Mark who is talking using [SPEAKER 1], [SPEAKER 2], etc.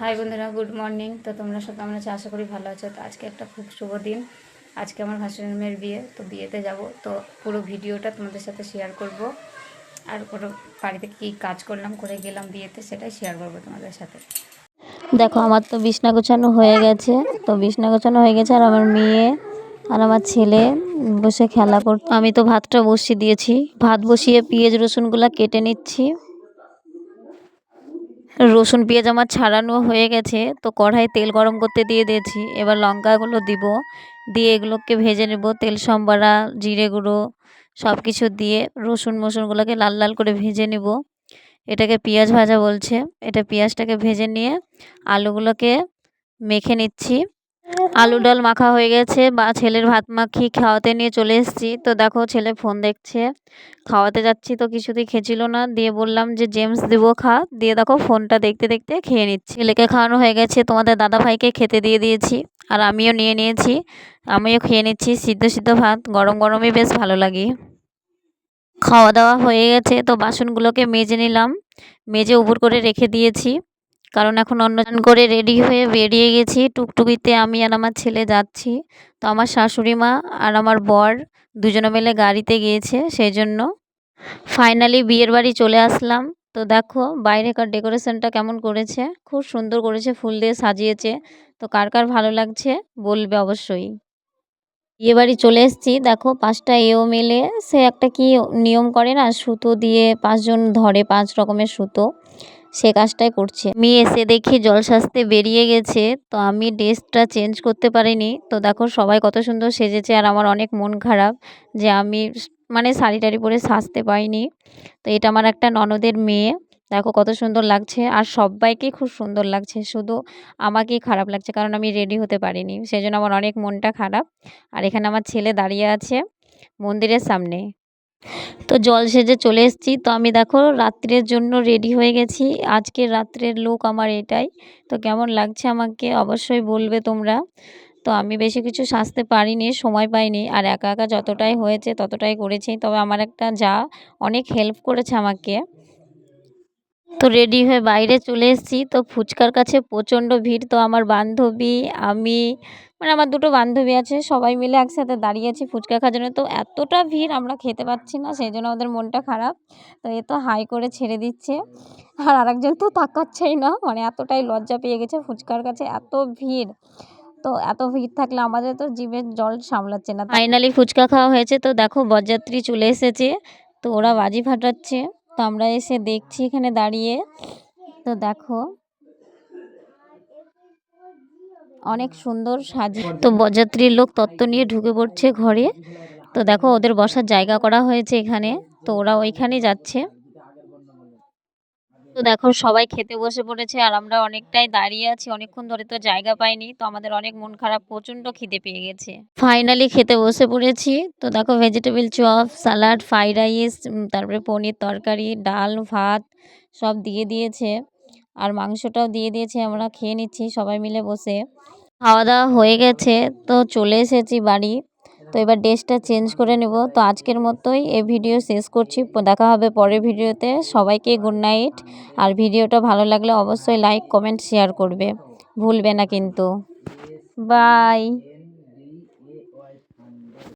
[SPEAKER 1] High বন্ধুরা good morning তো তোমরা সব কেমন আছো? আশা করি ভালো আছো। তো আজকে একটা খুব শুভ দিন। আজকে আমার ভাসুরের মেয়ের বিয়ে, তো বিয়েতে যাব। তো পুরো ভিডিওটা তোমাদের সাথে শেয়ার করব। আর পুরো বাড়িতে কী কাজ করলাম, করে গেলাম বিয়েতে, সেটাই শেয়ার করব তোমাদের সাথে।
[SPEAKER 2] দেখো, আমার তো বিছনা গোছানো হয়ে গেছে। তো বিছনা গোছানো হয়ে গেছে, আর আমার মেয়ে আর আমার ছেলে বসে খেলা কর আমি তো ভাতটা বসিয়ে দিয়েছি। ভাত বসিয়ে পেঁয়াজ রসুনগুলো কেটে নিচ্ছি। রসুন, পেঁয়াজ আমার ছাড়ানো হয়ে গেছে। তো কড়াই তেল গরম করতে দিয়ে দিয়েছি। এবার লঙ্কাগুলো দিব। দিয়ে এগুলোকে ভেজে নেব। তেল, সম্বারা, জিরে গুঁড়ো সব কিছু দিয়ে রসুন, মসুনগুলোকে লাল লাল করে ভেজে নেব। এটাকে পেঁয়াজ ভাজা বলছে। এটা পেঁয়াজটাকে ভেজে নিয়ে আলুগুলোকে মেখে নিচ্ছি। আলু ডাল মাখা হয়ে গেছে, বা ছেলের ভাত মাখি খাওয়াতে নিয়ে চলে এসেছি। তো দেখো, ছেলে ফোন দেখছে। খাওয়াতে যাচ্ছি তো কিছুতেই খেছিল না। দিয়ে বললাম যে, জেমস, দেবো খা। দিয়ে দেখো, ফোনটা দেখতে দেখতে খেয়ে নিচ্ছি। ছেলেকে খাওয়ানো হয়ে গেছে, তোমাদের দাদা ভাইকে খেতে দিয়ে দিয়েছি, আর আমিও নিয়ে নিয়েছি। আমিও খেয়ে নিচ্ছি সিদ্ধ সিদ্ধ ভাত, গরম গরমই বেশ ভালো লাগে। খাওয়া দাওয়া হয়ে গেছে, তো বাসনগুলোকে মেজে নিলাম। মেজে উপর করে রেখে দিয়েছি। কারণ এখন অন্য করে রেডি হয়ে বেরিয়ে গেছি। টুকটুকিতে আমি আর আমার ছেলে যাচ্ছি। তো আমার শাশুড়ি মা আর আমার বর দুজনে মিলে গাড়িতে গিয়েছে সেই জন্য ফাইনালি বিয়ের বাড়ি চলে আসলাম। তো দেখো বাইরেকার ডেকোরেশনটা কেমন করেছে? খুব সুন্দর করেছে, ফুল দিয়ে সাজিয়েছে। তো কার কার ভালো লাগছে বলবে অবশ্যই। বিয়ে বাড়ি চলে এসেছি। দেখো পাঁচটা এও মেলে। সে একটা কি নিয়ম করে না? সুতো দিয়ে পাঁচজন ধরে পাঁচ রকমের সুতো। সে কাজটাই করছে। আমি এসে দেখি জল সাজতে বেরিয়ে গেছে, তো আমি ড্রেসটা চেঞ্জ করতে পারিনি। তো দেখো সবাই কত সুন্দর সেজেছে আর আমার অনেক মন খারাপ যে আমি মানে শাড়ি টাড়ি পরে সাজতে পারিনি। তো এটা আমার একটা ননদের মেয়ে। দেখো কত সুন্দর লাগছে আর সবাইকেই খুব সুন্দর লাগছে। শুধু আমাকেই খারাপ লাগছে কারণ আমি রেডি হতে পারিনি। সেই জন্য আমার অনেক মনটা খারাপ। আর এখানে আমার ছেলে দাঁড়িয়ে আছে মন্দিরের সামনে। তো জল সেজে চলে এসেছি। তো আমি দেখো রাত্রের জন্য রেডি হয়ে গেছি। আজকের রাত্রের লুক আমার এটাই। তো কেমন লাগছে আমাকে অবশ্যই বলবে তোমরা। তো আমি বেশি কিছু সাজতে পারিনি, সময় পাইনি। আর একা একা যতটাই হয়েছে ততটাই করেছি। তবে আমার একটা যা অনেক হেল্প করেছে আমাকে। তো রেডি হয়ে বাইরে চলে এসেছি। তো ফুচকার কাছে প্রচণ্ড ভিড়। তো আমার বান্ধবী, আমি মানে আমার দুটো বান্ধবী আছে, সবাই মিলে একসাথে দাঁড়িয়ে আছি ফুচকা খাওয়ার জন্য। তো এতটা ভিড় আমরা খেতে পাচ্ছি না, সেই জন্য আমাদের মনটা খারাপ। তো এ তো হাই করে ছেড়ে দিচ্ছে। আর আরেকজন তো তাকাচ্ছেই না মানে এতটাই লজ্জা পেয়ে গেছে ফুচকার কাছে, এত ভিড়। তো এত ভিড় থাকলে আমাদের তো জিভের জল সামলাচ্ছে না। ফাইনালি ফুচকা খাওয়া হয়েছে। তো দেখো বরযাত্রী চলে এসেছে। তো ওরা বাজি ফাটাচ্ছে। তো আমরা এসে দেখছি এখানে দাঁড়িয়ে। তো দেখো, অনেক সুন্দর সাজি তো বরযাত্রীর লোক, তত্ত্ব নিয়ে ঢুকে পড়ছে ঘরে। তো দেখো, ওদের বসার জায়গা করা হয়েছে এখানে। তো ওরা ওইখানে যাচ্ছে। তো দেখো সবাই খেতে বসে পড়েছে আর আমরা অনেকটাই দাঁড়িয়ে আছি। অনেকক্ষণ ধরে তো জায়গা পাইনি, তো আমাদের অনেক মন খারাপ, প্রচণ্ড খিদে পেয়ে গেছে। ফাইনালি খেতে বসে পড়েছি। তো দেখো vegetable chop salad fried rice তারপরে পনির তরকারি, ডাল, ভাত সব দিয়ে দিয়েছে। আর মাংসটাও দিয়ে দিয়েছে, আমরা খেয়ে নিচ্ছি সবাই মিলে বসে। খাওয়া দাওয়া হয়ে গেছে, তো চলে এসেছি বাড়ি। তো এবার ড্রেসটা চেঞ্জ করে নেব। তো আজকের মতোই এই ভিডিও শেষ করছি। দেখা হবে পরের ভিডিওতে। সবাইকে গুড নাইট আর ভিডিওটা ভালো লাগলে অবশ্যই লাইক কমেন্ট শেয়ার করবে। ভুলবে না কিন্তু। বাই